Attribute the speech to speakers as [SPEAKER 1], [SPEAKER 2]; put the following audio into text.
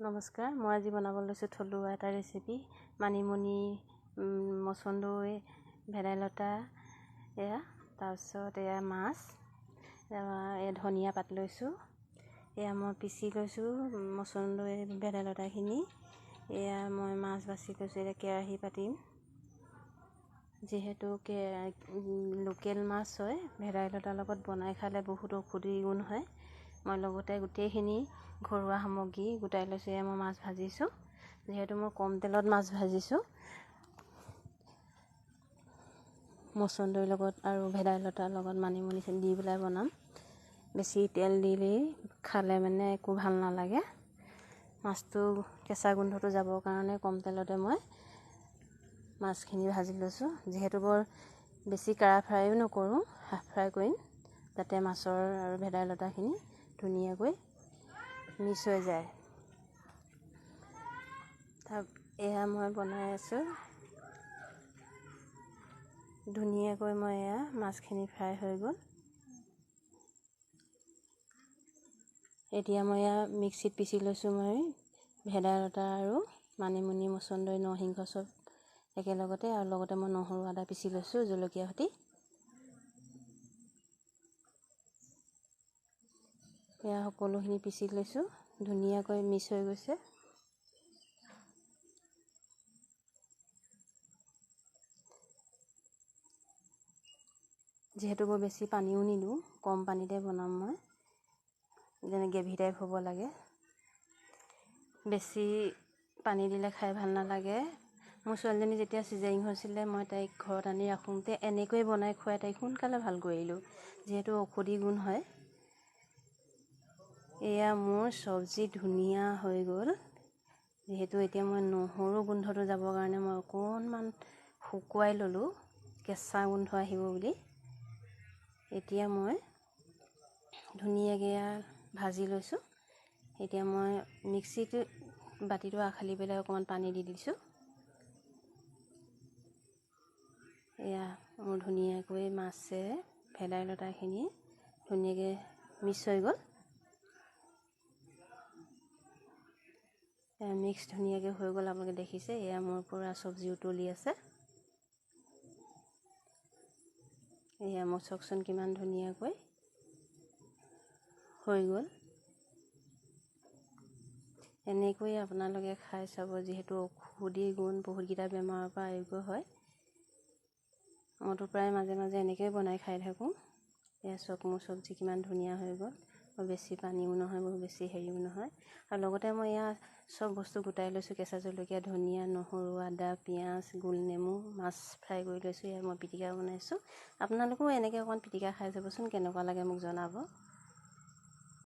[SPEAKER 1] নমস্কাৰ মই আজি বনাব লৈছোঁ থলুৱা এটা ৰেচিপি মানিমুনি মচন্দৈ ভেদাইলতা এয়া তাৰপিছত এয়া মাছ এয়া ধনিয়া পাত লৈছোঁ এয়া মই পিচি লৈছোঁ মচন্দৈ ভেদাইলতাখিনি এয়া মই মাছ বাছি লৈছোঁ এতিয়া কেৰাহী পাতিম। যিহেতু লোকেল মাছ হয় ভেদাইলতাৰ লগত বনাই খালে বহুত ঔষধি গুণ হয়। মই লগতে গোটেইখিনি ঘৰুৱা সামগ্ৰী গোটাই লৈছোঁ এয়া মই মাছ ভাজিছোঁ যিহেতু মই কম তেলত মাছ ভাজিছোঁ। মচন্দৰীৰ লগত আৰু ভেদাইলতাৰ লগত মানিমুনি দি পেলাই বনাম। বেছি তেল দিলেই খালে মানে একো ভাল নালাগে। মাছটো কেঁচা গোন্ধটো যাবৰ কাৰণে কম তেলতে মই মাছখিনি ভাজি লৈছোঁ। যিহেতু বৰ বেছি কাঢ়া ফ্ৰাইও নকৰোঁ হাফ ফ্ৰাই কৰিম। যাতে মাছৰ আৰু ভেদাইলতাখিনি ধুনীয়াকৈ মিক্স হৈ যায়। তাৰ এয়া মই বনাই আছোঁ। ধুনীয়াকৈ মই এয়া মাছখিনি ফ্ৰাই হৈ গ'ল। এতিয়া মই এয়া মিক্সিত পিচি লৈছোঁ মই ভেদাইলতা আৰু মানিমুনি মচন্দৈ নৰসিংহ চব একেলগতে আৰু লগতে মই নহৰু আদা পিচি লৈছোঁ জলকীয়া সৈতে। এয়া সকলোখিনি পিচি লৈছোঁ। ধুনীয়াকৈ মিক্স হৈ গৈছে। যিহেতু মই বেছি পানীও নিদিওঁ কম পানীতে বনাম মই। যেনে গ্ৰেভি টাইপ হ'ব লাগে। বেছি পানী দিলে খাই ভাল নালাগে। মোৰ ছোৱালীজনী যেতিয়া চিজাৰিং হৈছিলে মই তাইক ঘৰত আনি ৰাখোঁতে এনেকৈয়ে বনাই খুৱাই তাইক সোনকালে ভাল কৰিলোঁ। যিহেতু ঔষধি গুণ হয়। এয়া মোৰ চব্জি ধুনীয়া হৈ গ'ল। যিহেতু এতিয়া মই নহৰু গোন্ধটো যাবৰ কাৰণে মই অকণমান শুকুৱাই ল'লোঁ কেঁচা গোন্ধ আহিব বুলি। এতিয়া মই ধুনীয়াকৈ ভাজি লৈছোঁ। এতিয়া মই মিক্সিটো বাতিটো আখালি পেলাই অকণমান পানী দি দিছোঁ। এয়া মোৰ ধুনীয়াকৈ মাছেৰে ভেদাইলতাখিনি ধুনীয়াকৈ মিক্স হৈ গ'ল। মিক্স ধুনীয়াকৈ হৈ গ'ল আপোনালোকে দেখিছে। এয়া মোৰ পূৰা চব্জি উতলি আছে। এয়া মোৰ চাওকচোন কিমান ধুনীয়াকৈ হৈ গ'ল। এনেকৈ আপোনালোকে খাই চাব যিহেতু ঔষধি গুণ বহুতকেইটা বেমাৰৰ পৰা আৰোগ্য হয়। মইতো প্ৰায় মাজে মাজে এনেকৈয়ে বনাই খাই থাকোঁ। এয়া চাওক মোৰ চব্জি কিমান ধুনীয়া হৈ গ'ল। বেছি পানীও নহয় বৰ বেছি হেৰিও নহয়। আৰু লগতে মই এয়া চব বস্তু গোটাই লৈছোঁ কেঁচা জলকীয়া ধনিয়া নহৰু আদা পিঁয়াজ গোল নেমু মাছ ফ্ৰাই কৰি লৈছোঁ এয়া মই পিটিকা বনাইছোঁ। আপোনালোকেও এনেকৈ অকণমান পিটিকা খাই যাবচোন কেনেকুৱা লাগে মোক জনাব।